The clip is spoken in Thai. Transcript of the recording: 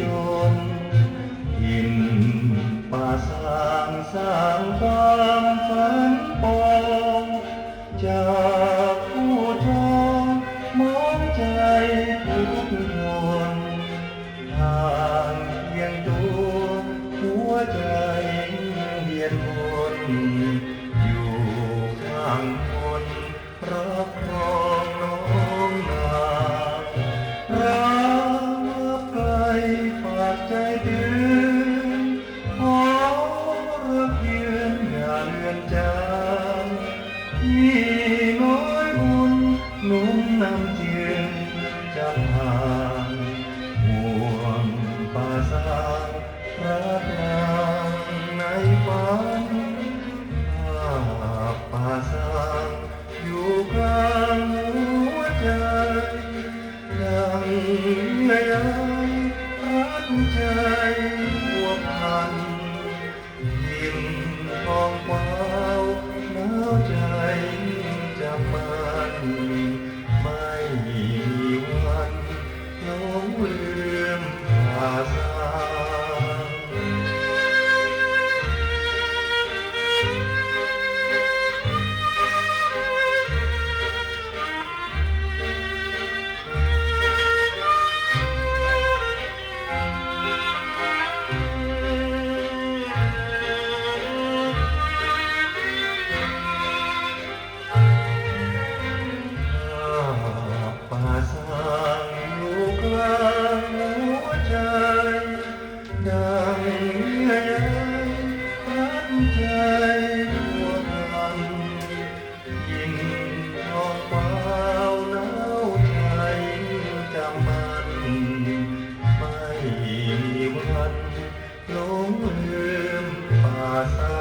จนหินป่าสร้างสร้างความฝันปองจากผู้ทองมองใจทุกคนทางเพียงตัวหัวใจ down. หลงลืมป่าตา